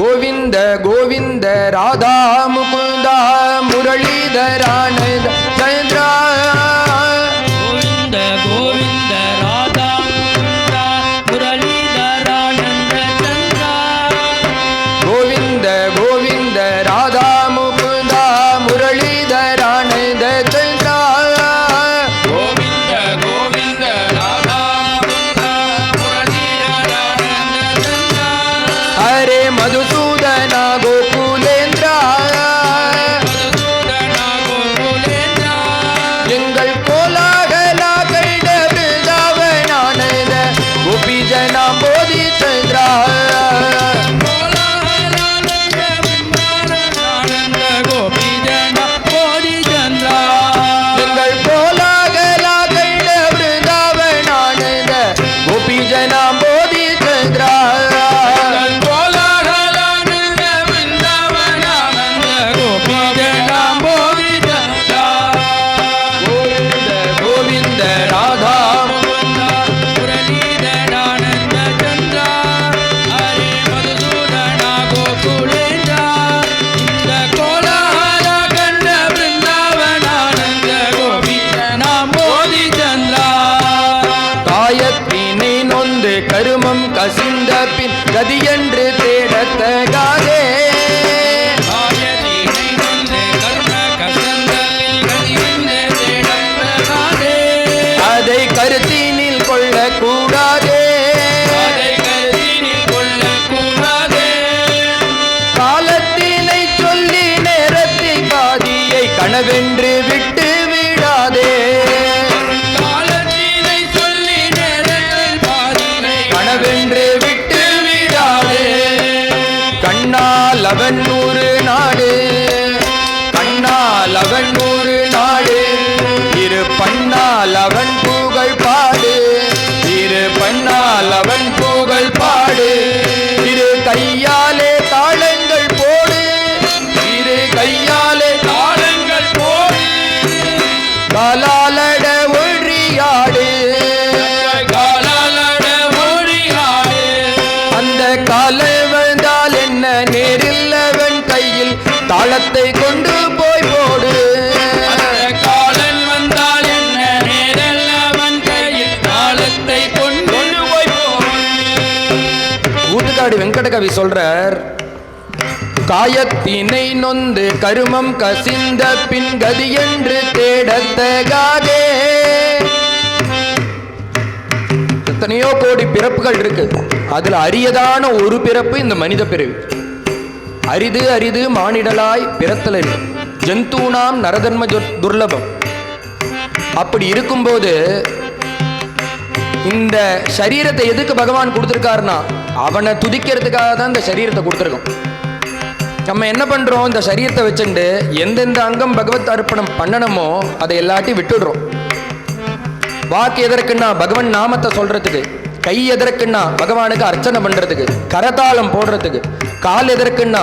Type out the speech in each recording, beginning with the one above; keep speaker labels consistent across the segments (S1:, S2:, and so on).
S1: கோவிந்த கோவிந்த ராதா முகுந்தா முரளிதரானந்த கதியென்று தேடத்த அவன் ஒரு நாடு. இரு பண்ணால் அவன் கவி சொல்றார் காயத்தினை நொந்து கருமம் கசிந்த பின் கதி என்று தேடத்தகாதே. எத்தனையோ கோடி பிறப்புகள் இருக்கு. அதுல அரியதான ஒரு பிறப்பு இந்த மனித பிறவி. அரிது அரிது மானிடலாய் பிறத்தலரி ஜந்தூனாம் நரதன்ம துர்லபம். அப்படி இருக்கும்போது இந்த சரீரத்தை எதுக்கு பகவான் கொடுத்துருக்காருன்னா அவனை துதிக்கிறதுக்காக தான் இந்த சரீரத்தை கொடுத்துருக்கோம். நம்ம என்ன பண்றோம்? இந்த சரீரத்தை வச்சுண்டு எந்தெந்த அங்கம் பகவத் அர்ப்பணம் பண்ணணுமோ அதை எல்லாத்தையும் விட்டுடுறோம். வாக்கு எதற்குன்னா பகவான் நாமத்தை சொல்றதுக்கு கை எதற்குன்னா பகவானுக்கு அர்ச்சனை பண்றதுக்கு கரதாளம் போடுறதுக்கு கால் எதற்குன்னா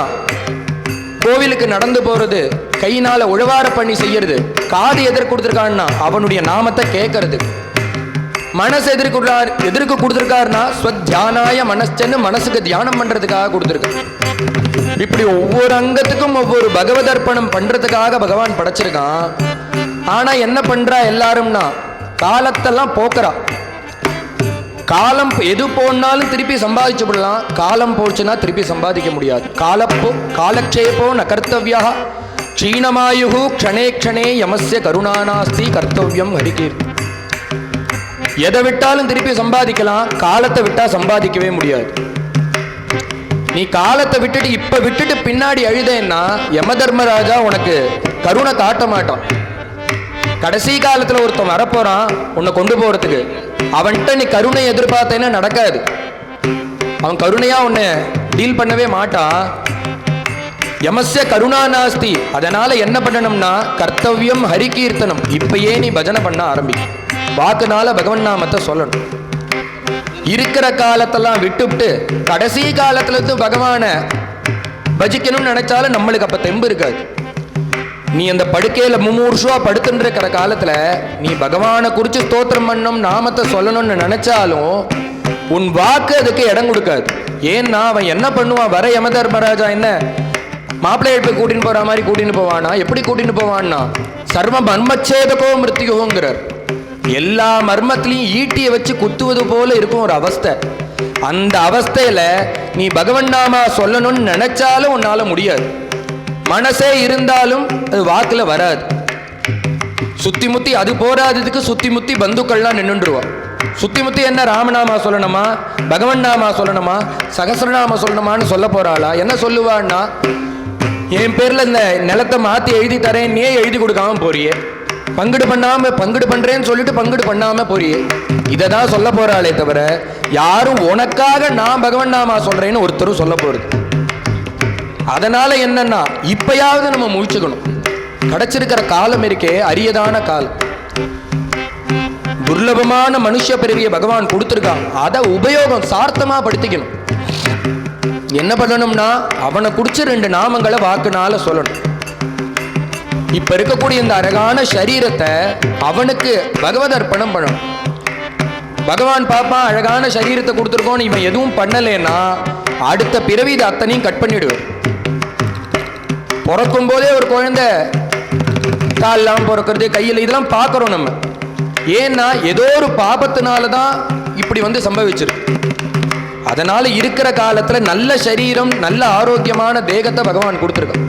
S1: கோவிலுக்கு நடந்து போறது கையினால உழவார பண்ணி செய்யறது காது எதற்கு கொடுத்துருக்கான்னா அவனுடைய நாமத்தை கேட்கறது மனசு எதிர்க்கு எதிர்க்கு கொடுத்துருக்காருன்னா ஸ்வத்தியானாய மனசன்னு மனசுக்கு தியானம் பண்றதுக்காக கொடுத்துருக்காரு. இப்படி ஒவ்வொரு அங்கத்துக்கும் ஒவ்வொரு பகவத் அர்ப்பணம் பண்றதுக்காக பகவான் படைச்சிருக்கான். ஆனா என்ன பண்றா எல்லாரும்னா காலத்தெல்லாம் போக்குறா. காலம் எது போனாலும் திருப்பி சம்பாதிச்சு விடலாம். காலம் போச்சுன்னா திருப்பி சம்பாதிக்க முடியாது. காலப்போ காலக்ஷேபோ ந கர்த்தவியா. க்ஷீணமாயு க்ஷணே க்ஷணே யமஸ்ய கருணாநாஸ்தி கர்த்தவியம் ஹரிகீர்த்தி. எதை விட்டாலும் திருப்பி சம்பாதிக்கலாம் காலத்தை விட்டா சம்பாதிக்கவே முடியாது. நீ காலத்தை விட்டுட்டு இப்ப விட்டுட்டு பின்னாடி அழுதேன்னா யம தர்மராஜா உனக்கு கருணை காட்ட மாட்டான். கடைசி காலத்துல ஒருத்தன் வரப்போறான் உன்னை கொண்டு போறதுக்கு. அவன்கிட்ட நீ கருணை எதிர்பார்த்தேன்னா நடக்காது. அவன் கருணையா உன்னை டீல் பண்ணவே மாட்டான். யமஸ்ய கருணா நாஸ்தி. அதனால என்ன பண்ணணும்னா கர்த்தவியம் ஹரிகீர்த்தனம். இப்பயே நீ பஜனை பண்ண ஆரம்பிக்கும் வாக்குனால பகவன் நாமத்தை சொல்லணும். இருக்கிற காலத்தெல்லாம் விட்டுவிட்டு கடைசி காலத்துலேருந்து பகவானை பஜிக்கணும்னு நினைச்சாலும் நம்மளுக்கு அப்போ தெம்பு இருக்காது. நீ அந்த படுக்கையில் மும்மூர்ஷுவா படுத்துட்டு இருக்கிற காலத்தில் நீ பகவானை குறித்து ஸ்தோத்திரம் பண்ணணும் நாமத்தை சொல்லணும்னு நினைச்சாலும் உன் வாக்கு அதுக்கு இடம் கொடுக்காது. ஏன்னா அவன் என்ன பண்ணுவான்? வர யம தர்மராஜா என்ன? மாப்பிள்ளையை போய் கூட்டின்னு போகிற மாதிரி கூட்டின்னு போவானா? எப்படி கூட்டின்னு போவான்னா? சர்வ மர்மச்சேதகோ மிருத்தியோங்கிறார் எல்லா மர்மத்திலையும் ஈட்டியை வச்சு குத்துவது போல இருக்கும் ஒரு அவஸ்தை. அந்த அவஸ்தையில நீ பகவன் நாமா சொல்லணும்னு நினைச்சாலும் உன்னால முடியாது. மனசே இருந்தாலும் அது வாக்குல வராது. சுத்தி முத்தி அது போராததுக்கு சுத்தி முத்தி பந்துக்கள்லாம் நின்றுடுவான் சுத்தி முத்தி என்ன ராமநாமா சொல்லணுமா பகவன் நாமா சொல்லணுமா சகசிரநாம சொல்லணுமான்னு சொல்ல போறாளா? என்ன சொல்லுவான்னா என் பேர்ல இந்த நிலத்தை மாத்தி எழுதி தரேன் நீயே எழுதி கொடுக்காம போறியே. பங்குடு பண்ணாம பங்குடு பண்றேன்னு சொல்லிட்டு பங்குடு பண்ணாம போறியே. இதை தான் சொல்ல போறாளே தவிர யாரும் உனக்காக நான் பகவன் நாமா சொல்றேன்னு ஒருத்தரும் சொல்ல போறது அதனால என்னன்னா இப்பயாவது நம்ம முழிச்சுக்கணும். கிடைச்சிருக்கிற காலம் இருக்கே அரியதான காலம். துர்லபமான மனுஷ பிறவியை பகவான் கொடுத்துருக்கான். அதை உபயோகம் சார்த்தமா படுத்திக்கணும். என்ன பண்ணணும்னா அவனை குடிச்ச ரெண்டு நாமங்களை வாக்குனால சொல்லணும். இப்ப இருக்கக்கூடிய இந்த அழகான சரீரத்தை அவனுக்கு பகவத் அர்ப்பணம் பண்ணணும். பகவான் பாப்பா அழகான சரீரத்தை கொடுத்துருக்கோன்னு இவன் எதுவும் பண்ணலைன்னா அடுத்த பிறவி இது அத்தனையும் கட் பண்ணிடுவேன். பிறக்கும் போதே ஒரு குழந்தை கால்லாம் பிறக்கிறது கையில் இதெல்லாம் பார்க்குறோம் நம்ம. ஏன்னா ஏதோ ஒரு பாபத்தினால தான் இப்படி வந்து சம்பவிச்சிருக்கு. அதனால் இருக்கிற காலத்துல நல்ல சரீரம் நல்ல ஆரோக்கியமான தேகத்தை பகவான் கொடுத்துருக்கான்.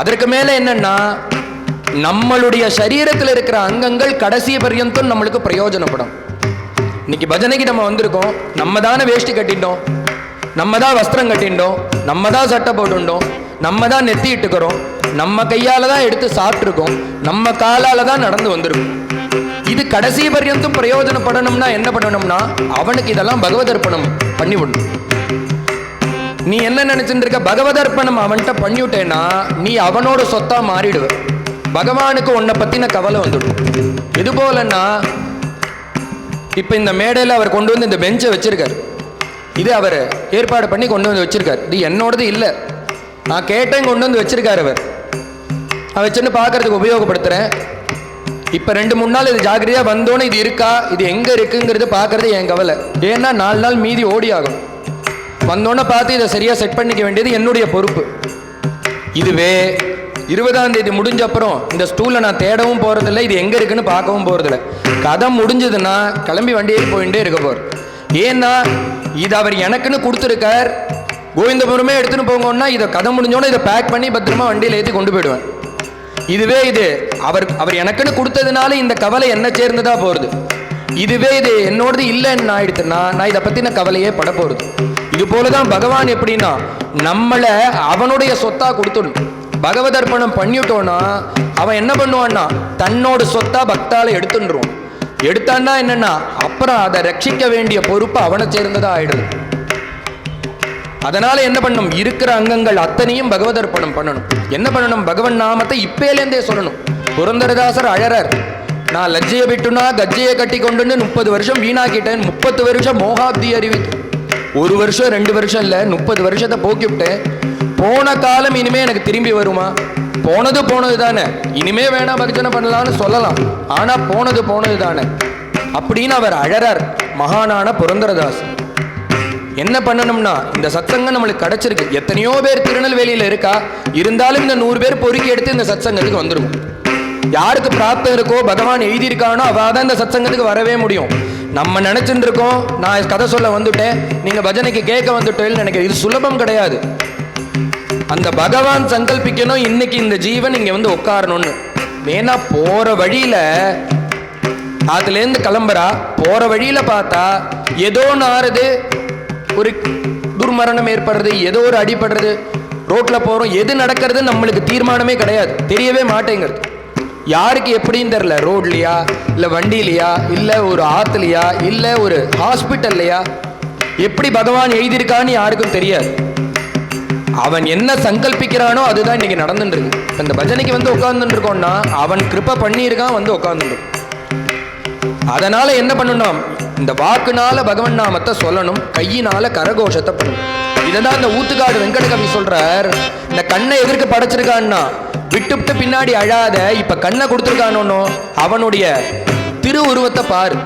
S1: அதற்கு மேல என்னன்னா நம்மளுடைய சரீரத்தில் இருக்கிற அங்கங்கள் கடைசி பர்யந்தம் நம்மளுக்கு பிரயோஜனப்படும். இன்னைக்கு பஜனைக்கு நம்ம வந்திருக்கோம். நம்ம தானே வேஷ்டி கட்டிட்டோம். நம்ம தான் வஸ்திரம் கட்டிட்டோம். நம்ம தான் சட்டை போட்டுட்டோம். நம்ம தான் நெத்திட்டுக்கிறோம் நம்ம கையால் தான் எடுத்து சாப்பிட்ருக்கோம் நம்ம காலால் தான் நடந்து வந்திருக்கோம். இது கடைசி பரியந்தும் பிரயோஜனப்படணும்னா என்ன பண்ணணும்னா அவனுக்கு இதெல்லாம் பகவதர்ப்பணம் பண்ணி விடணும். நீ என்ன நினைச்சிட்டு இருக்க பகவதர்ப்பணம் அவன்கிட்ட பண்ணிவிட்டேன்னா நீ அவனோட சொத்தா மாறிடுவ. பகவானுக்கு உன்னை பத்தின கவலை வந்துடும். இது போலன்னா இப்ப இந்த மேடையில் அவர் கொண்டு வந்து இந்த பெஞ்சை வச்சிருக்காரு. இது அவர் ஏற்பாடு பண்ணி கொண்டு வந்து வச்சிருக்காரு. இது என்னோடது இல்லை. நான் கேட்டேன் கொண்டு வந்து வச்சிருக்காரு அவர். நான் வச்சுன்னு பார்க்கறதுக்கு உபயோகப்படுத்துறேன். இப்போ ரெண்டு மூணு நாள் இது ஜாக்கிரதையாக வந்தோன்னே இது இருக்கா? இது எங்கே இருக்குங்கிறது பார்க்கறது என் கவலை. ஏன்னா நாலு நாள் மீதி ஓடி ஆகும் வந்தோன்னே பார்த்து இதை சரியாக செட் பண்ணிக்க வேண்டியது என்னுடைய பொறுப்பு. இதுவே இருபதாம் தேதி முடிஞ்ச அப்புறம் இந்த ஸ்டூலை நான் தேடவும் போகிறதில்ல இது எங்கே இருக்குன்னு பார்க்கவும் போகிறதில்ல கதை முடிஞ்சதுன்னா கிளம்பி வண்டியே போயிட்டே இருக்க போகிற ஏன்னா இது அவர் எனக்குன்னு கொடுத்துருக்கார். கோவிந்தபுரமே எடுத்துன்னு போங்கன்னா இதை கதை முடிஞ்சோன்னே இதை பேக் பண்ணி பத்திரமா வண்டியில் ஏற்றி கொண்டு போயிடுவேன். இதுவே இது அவர் அவர் எனக்குன்னு கொடுத்ததுனால இந்த கவலை என்ன சேர்ந்துதான் போகிறது இதுவே இது என்னோடது இல்லைன்னு ஆயிடுச்சுன்னா நான் இதை பற்றின கவலையே பட போகிறது இது போலதான் பகவான் எப்படின்னா நம்மளை அவனுடைய சொத்தா கொடுத்துடணும். பகவதர்ப்பணம் பண்ணிவிட்டோன்னா அவன் என்ன பண்ணுவான்னா தன்னோட சொத்தா பக்தால எடுத்துன்றான் எடுத்தான்னா என்னன்னா அப்புறம் அதை ரட்சிக்க வேண்டிய பொறுப்பு அவனை சேர்ந்ததா ஆயிடுது. அதனால என்ன பண்ணணும் இருக்கிற அங்கங்கள் அத்தனையும் பகவதர்ப்பணம் பண்ணணும். என்ன பண்ணணும்? பகவன் நாமத்தை இப்பேலேருந்தே சொல்லணும். புரந்தரதாசர் அழறார். நான் லஜ்ஜையை விட்டுனா கஜ்ஜையை கட்டி கொண்டுன்னு முப்பது வருஷம் வீணாக்கிட்டேன். முப்பத்து வருஷம் மோகாப்தி அறிவித்து. ஒரு வருஷம் ரெண்டு வருஷம் இல்லை முப்பது வருஷத்தை போக்கிவிட்டேன் போன காலம் இனிமே எனக்கு திரும்பி வருமா? போனது போனது தானே. இனிமே வேணா பக்தனை பண்ணலாம்னு சொல்லலாம். ஆனால் போனது போனது தானே. அப்படின்னு அவர் அழறார் மகானான புரந்தரதாஸ். என்ன பண்ணணும்னா இந்த சத்சங்கம் நம்மளுக்கு கிடைச்சிருக்கு. எத்தனையோ பேர் திருநெல்வேலியில் இருக்கா? இருந்தாலும் இந்த நூறு பேர் பொறுக்கி எடுத்து இந்த சத்சங்கத்துக்கு வந்துடும் யாருக்கு பிராப்தம் இருக்கோ பகவான் எழுதியிருக்கானோ அவள் தான் இந்த சத்சங்கத்துக்கு வரவே முடியும். நம்ம நினச்சிட்டு இருக்கோம் நான் கதை சொல்ல வந்துட்டேன். நீங்கள் பஜனைக்கு கேட்க வந்துட்டேன்னு நினைக்கிறேன் இது சுலபம் கிடையாது. அந்த பகவான் சங்கல்பிக்கணும். இன்னைக்கு இந்த ஜீவன் இங்கே வந்து உட்காரணும்னு. வேணா போகிற வழியில் அதுலேருந்து கிளம்புறா. போகிற வழியில் பார்த்தா ஏதோ நாறுது. ஒரு துர்மரணம் ஏற்படுறது ஏதோ ஒரு அடிபடுறது. ரோட்டில் போகிறோம் எது நடக்கிறது நம்மளுக்கு தீர்மானமே கிடையாது. தெரியவே மாட்டேங்கிறது. யாருக்கு எப்படின்னு தெரில ரோட்லையா இல்லை வண்டியிலையா இல்லை ஒரு ஆற்றுலையா இல்லை ஒரு ஹாஸ்பிட்டல்லையா? எப்படி பகவான் எழுதியிருக்கான்னு யாருக்கும் தெரியாது. அவன் என்ன சங்கல்பிக்கிறானோ அதுதான் இன்னைக்கு நடந்துட்டுருக்கு. இந்த பஜனைக்கு வந்து உட்கார்ந்துட்டு இருக்கோம்னா அவன் கிருப்பை பண்ணியிருக்கான் வந்து உட்கார்ந்துட்டு அதனால் என்ன பண்ணணும்? இந்த வாக்குனால பகவன் நாமத்தை சொல்லணும் கையினால கரகோஷத்தை பண்ணணும். இதைதான் இந்த ஊத்துக்காடு வெங்கடகவி சொல்கிறார் இந்த கண்ணை எதிர்க்க படைச்சிருக்கான்னா விட்டு பின்னாடி அழாத இப்ப கண்ணை கொடுத்துருக்கானோ அவனுடைய திரு உருவத்தை பாரு.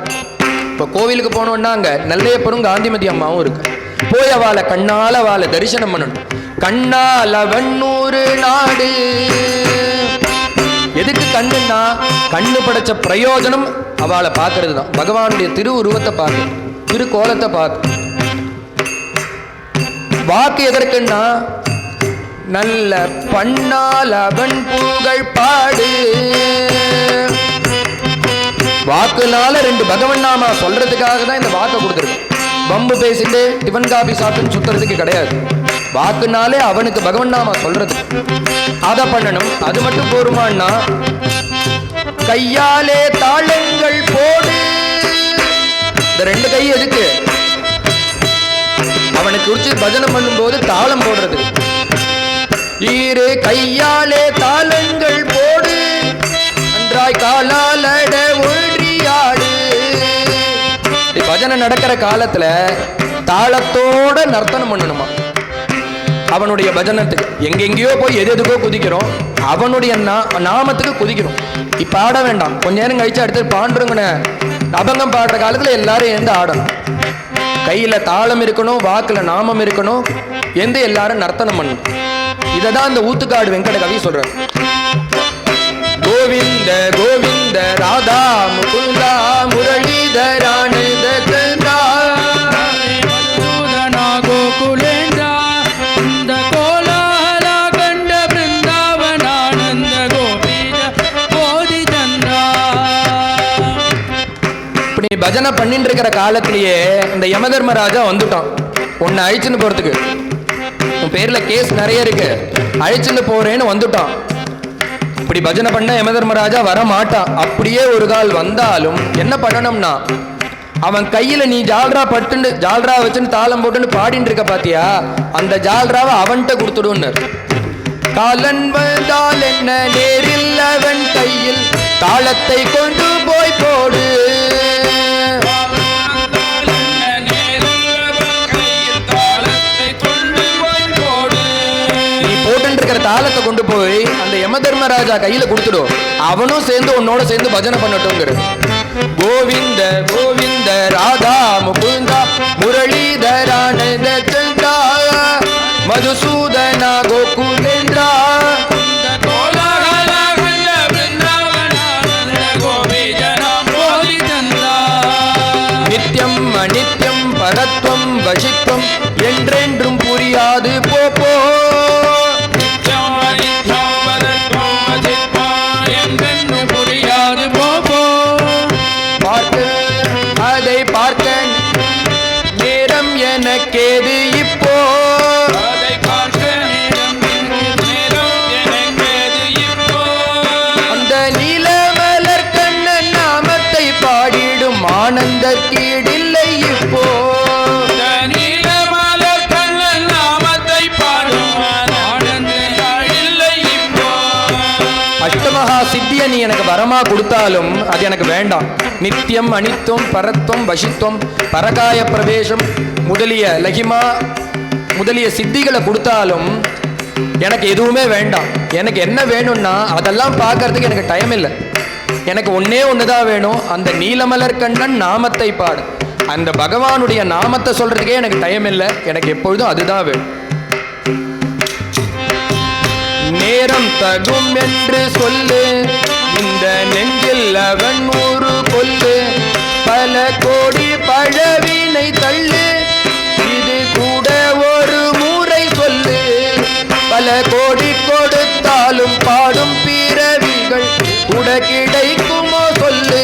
S1: இப்போ கோவிலுக்கு போனோம்னா அங்க நல்லையப்பரும் காந்திமதி அம்மாவும் இருக்கு. போய் அவளை கண்ணால அவளை தரிசனம் பண்ணணும். கண்ணால் அவன்னூறு நாடு. எதுக்கு கண்ணுன்னா கண்ணு படைச்ச பிரயோஜனம் அவளை பார்க்கறது தான் பகவானுடைய திரு உருவத்தை பார்க்க திரு கோலத்தை பார்க்க வாக்கு எதற்குன்னா நல்ல பண்ணால் அவன் புகழ் பாடு. வாக்குனால ரெண்டு பகவன் நாமா சொல்றதுக்காக தான் இந்த வாக்கை கொடுத்துருக்கு. பம்பு பேசிட்டு டிஃபன் காபி சாப்பிட்டு சுத்துறதுக்கு கிடையாது. வாக்குனாலே அவனுக்கு பகவன் நாமா சொல்றது. அதை பண்ணணும். அது மட்டும் போருமான்னா கையாலே தாளங்கள் போடு. இந்த ரெண்டு கை எதுக்கு? அவனுக்கு குறிச்சு பஜனை பண்ணும்போது தாளம் போடுறது ஈரே கையாலே தாளங்கள் போடு. நன்றாய் காலாலட ஒன்றியாடு பஜனை நடக்கிற காலத்துல தாளத்தோட நர்த்தனம் பண்ணணுமா? அவனுடைய பஜனத்துக்கு எங்கெங்கேயோ போய் எது எதுக்கோ குதிக்கிறோம். அவனுடைய நா- நாமத்துக்கு குதிக்கிறோம். இப்ப ஆட வேண்டாம். கொஞ்ச நேரம் கழிச்சு அடுத்து பாண்டுருங்கன அபங்கம் பாடுற காலத்துல எல்லாரும் எழுந்து ஆடணும். கையில தாளம் இருக்கணும் வாக்குல நாமம் இருக்கணும். எந்த எல்லாரும் நர்த்தனம் பண்ணணும். இதை தான் இந்த ஊத்துக்காடு வெங்கட கவி சொல்றாரு. கோவிந்த கோவிந்த ராதா முகுந்தா முரளிதரானந்த கந்தா பஜனை பண்ணிட்டு இருக்கிற காலத்திலேயே இந்த யமதர்மராஜா வந்துட்டான். உன்னை அழிச்சுன்னு போறதுக்கு. உன் பேரில் கேஸ் நிறைய இருக்கு. அழைச்சிட்டு போறேன்னு வந்துட்டான். இப்படி பஜனை பண்ண யமதர்மராஜா வர மாட்டான் அப்படியே ஒரு கால் வந்தாலும் என்ன பண்ணணும்னா அவன் கையில நீ ஜால்ரா பட்டுன்னு ஜால்ரா வச்சுன்னு தாளம் போட்டுன்னு பாடிட்டு இருக்க பாத்தியா? அந்த ஜால்ராவை அவன்கிட்ட கொடுத்துடுன்னு. காலன் வந்தால் என்ன நேரில் அவன் கையில் தாளத்தை கொண்டு போய் போடு. தாளத்தை கொண்டு போய் அந்த யம தர்மராஜா கையில கொடுத்துடும் அவனும் சேர்ந்து உன்னோட சேர்ந்து பஜனை பண்ணட்டும்ங்கிற. கோவிந்த கோவிந்த ராதா முகுந்தா முரளிதரானந்த சந்தா மதுசூதனா கோகுலேந்திரா. நித்யம் அநித்யம் பரத்வம் வசித்வம் என்றென்றும் புரியாது. நீ கொடுத்தாலும் அது எனக்கு வேண்டாம். நித்தியம் அனித்துவம் பரத்துவம் வசித்துவம் பரகாய பிரவேசம் முதலிய லகிமா முதலிய சித்திகளை கொடுத்தாலும் எனக்கு எதுவுமே வேண்டாம். எனக்கு என்ன வேணும்னா அதெல்லாம் பார்க்கறதுக்கு எனக்கு டைம் இல்லை. எனக்கு ஒன்றே ஒன்று தான் வேணும். அந்த நீலமலர் கண்ணன் நாமத்தை பாடு. அந்த பகவானுடைய நாமத்தை சொல்றதுக்கே எனக்கு டைம் இல்லை. எனக்கு எப்பொழுதும் அதுதான் வேணும். நேரம் தகும் என்று சொல்லு. இந்த நெஞ்சில் அவன் ஊரு கொல்லு. பல கோடி பழவினை தள்ளு. இது கூட ஒரு முறை சொல்லு. பல கோடி கொடுத்தாலும் பாடும் பிறவிகள் கூட கிடைக்குமோ சொல்லு.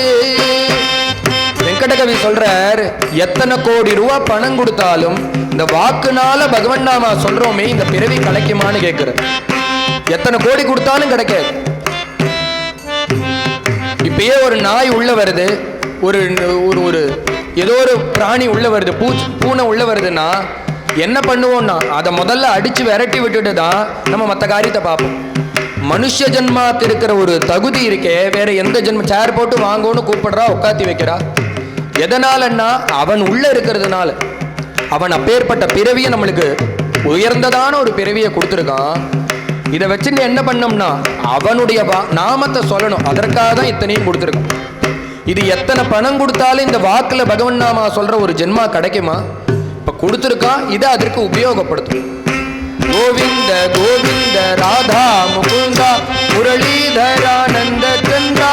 S1: வெங்கடகவி சொல்றார் எத்தனை கோடி ரூபா பணம் கொடுத்தாலும் இந்த வாக்குனால பகவன் நாமா சொல்றோமே இந்த பிறவி கிடைக்குமான்னு கேட்கிறார். எத்தனை கோடி கொடுத்தாலும் கிடைக்காது. இப்பயே ஒரு நாய் உள்ள வருது. ஒரு ஒரு ஒரு ஏதோ ஒரு பிராணி உள்ள வருது. பூ பூனை உள்ள வருதுன்னா என்ன பண்ணுவோம்னா அதை முதல்ல அடிச்சு விரட்டி விட்டுட்டு தான் நம்ம மற்ற காரியத்தை பார்ப்போம். மனுஷ ஜென்மாத்திருக்கிற இருக்கிற ஒரு தகுதி இருக்கே வேற எந்த ஜென்ம சேர் போட்டு வாங்கன்னு கூப்பிடுறா உட்காத்தி வைக்கிறா. எதனாலன்னா அவன் உள்ள இருக்கிறதுனால. அவன் அப்பேற்பட்ட பிறவியை நம்மளுக்கு உயர்ந்ததான ஒரு பிறவியை கொடுத்துருக்கான். இதை வச்சு என்ன பண்ணோம்னா அவனுடைய வா- நாமத்தை சொல்லணும். அதற்காக தான் இத்தனையும் கொடுத்துருக்கோம். இது எத்தனை பணம் கொடுத்தாலும் இந்த வாக்குல பகவன் நாமா சொல்ற ஒரு ஜென்மா கிடைக்குமா? இப்போ கொடுத்துருக்கான் இதை அதற்கு உபயோகப்படுத்தும். கோவிந்த கோவிந்த ராதா முகுந்தா முரளிதரானந்த சந்திரா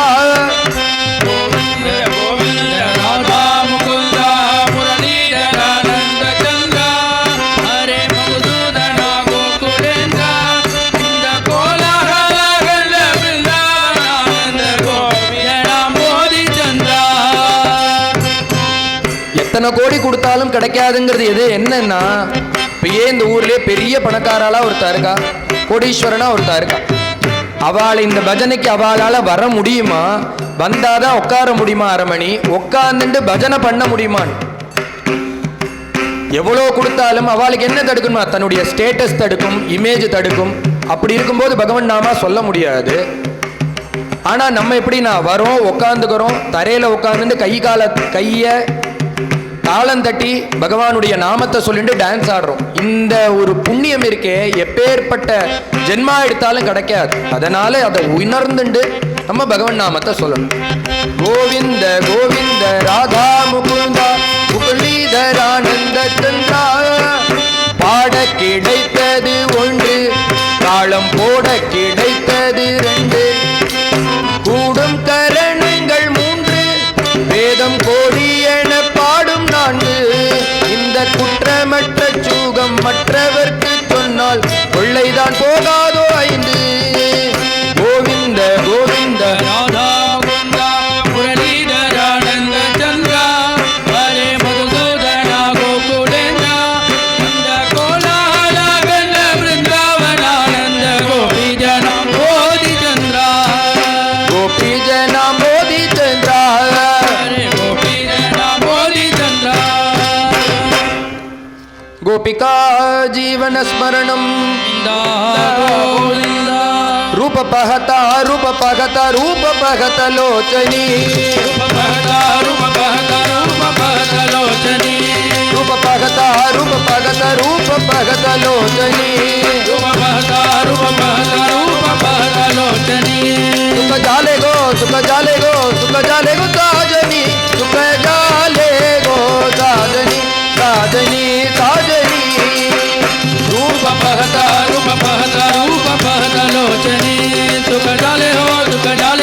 S1: எத்தனை கோடி கொடுத்தாலும் கிடைக்காதுங்கிறது எது? என்னன்னா இப்பயே இந்த ஊர்லயே பெரிய பணக்காராலாம் ஒருத்தா இருக்கா? கோடீஸ்வரனா ஒருத்தா இருக்கா? அவள் இந்த பஜனைக்கு அவளால் வர முடியுமா? வந்தாதான் உட்கார முடியுமா அரமணி? உட்கார்ந்துட்டு பஜனை பண்ண முடியுமான்னு. எவ்வளோ கொடுத்தாலும் அவளுக்கு என்ன தடுக்கணுமா தன்னுடைய ஸ்டேட்டஸ் தடுக்கும் இமேஜ் தடுக்கும். அப்படி இருக்கும்போது பகவன் நாமா சொல்ல முடியாது. ஆனா நம்ம எப்படின்னா வரோம் உட்காந்துக்கிறோம் தரையில உட்காந்துட்டு கை கால கைய தாளந்தட்டி பகவானுடைய நாமத்தை சொல்லிட்டு டான்ஸ் ஆடுறோம். இந்த ஒரு புண்ணியம் இருக்கே எப்பேற்பட்ட ஜென்மா எடுத்தாலும் கிடைக்காது. அதனால அதை உணர்ந்துண்டு நம்ம பகவான் நாமத்தை சொல்லணும். கோவிந்த கோவிந்த ராதா முகுந்தா முகுந்தரானந்த பாட கிடைத்தது ஒன்று தாளம் போட கிடை கொள்ளைதான் போகாதோ ஐந்து. கோவிந்த கோவிந்த
S2: ராதா முகுந்தா முரளிதரானந்த சந்திரா. ஹரே மதுசூதனா கோகுலேந்திரா. இந்த பிருந்தாவனானந்த கோபிஜனா மோதி சந்திரா
S1: கோபி சந்திரா
S2: ஹரே சந்திரா
S1: கோபிகா ஜீவன ஸ்மரணம்.
S2: रूप पहता रूप पगत
S1: रूप पगत लोचनी। रूप पहता
S2: रूप पगत रूप पगत लोचनी।
S1: रूप पगता रूप पगत रूप
S2: पगत लोचनी। रूप पहता रूप
S1: पगत लोचनी। सुख जाले गो सुख
S2: जाले गो सुख जाले गो साजनी।
S1: सुख जाले गो साजनी साजनी साजनी।
S2: रूप पहता रूप पहता रूप पहता
S1: लोचनी। सुख
S2: डाले हो
S1: सुख डाले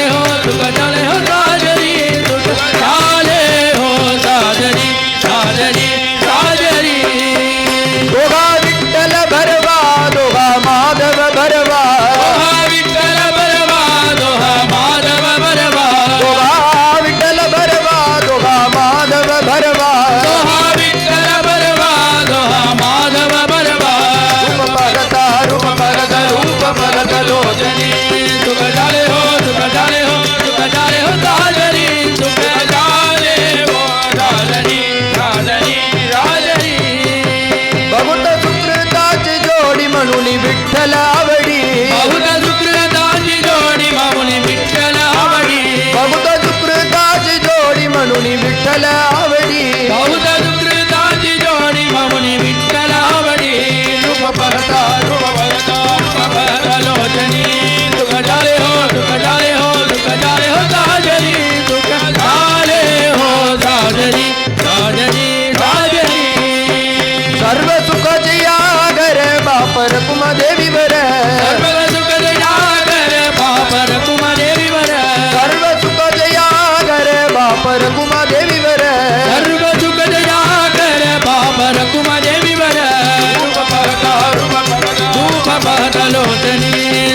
S2: బాధలో తని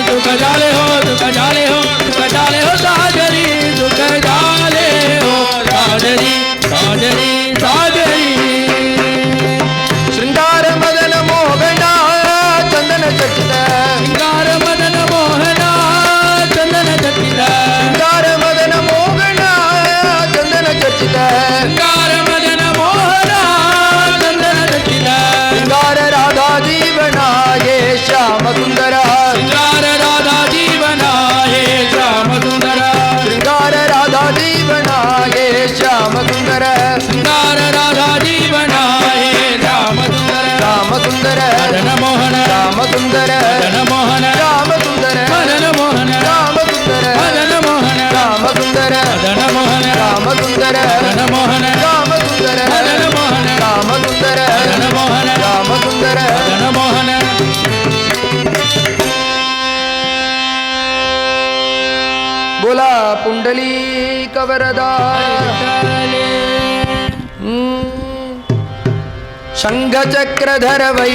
S1: దుఃఖజాలే सुंदर
S2: मोहन राम
S1: सुंदर मदन
S2: मोहन राम
S1: सुंदर मदन
S2: मोहन राम
S1: सुंदर मदन
S2: मोहन राम
S1: सुंदर
S2: मदन मोहन
S1: राम
S2: सुंदर मदन
S1: मोहन
S2: राम सुंदर
S1: बोला पुंडली शङ्खचक्रधर
S2: वै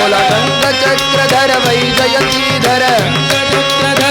S1: बोला शङ्खचक्रधर वैजयन्तीधर
S2: चक्रधर वै जयतीधर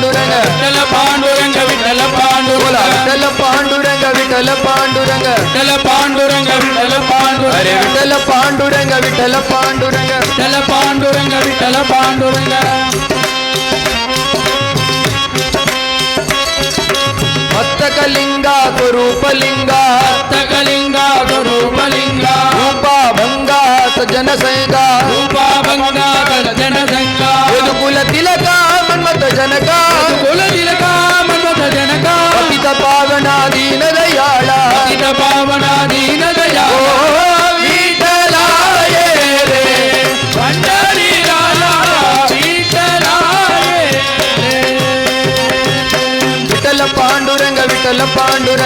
S1: పాండురంగ
S2: విఠల
S1: పాండురంగ విఠల పాండురంగ విఠల
S2: పాండురంగ విఠల పాండురంగ
S1: విఠల
S2: పాండురంగ
S1: విఠల పాండురంగ విఠల పాండురంగ
S2: విఠల పాండురంగ విఠల పాండురంగ
S1: విఠల పాండురంగ
S2: మత్తకలింగ స్వరూపలింగ
S1: మత్తకలింగ స్వరూపలింగ రూపా
S2: భంగ సజన సంగ
S1: రూపా భంగ సజన సంగ
S2: గురుకుల తిలకా ಜನಕ ಕುಲತಿಲಕ
S1: ಮನ್ಮಥ ಜನಕ ಪತಿತ ಪಾವನ
S2: ದೀನ ದಯಾಳ ಪತಿತ ಪಾವನ
S1: ದೀನ ದಯಾಳ ವಿಠಲಾಯೇ
S2: ರೇ ಭಂಡಾರಿ ರಾಮ ವಿಠಲಾಯೇ
S1: ವಿಠಲ ಪಾಂಡುರಂಗ ವಿಠಲ ಪಾಂಡುರಂಗ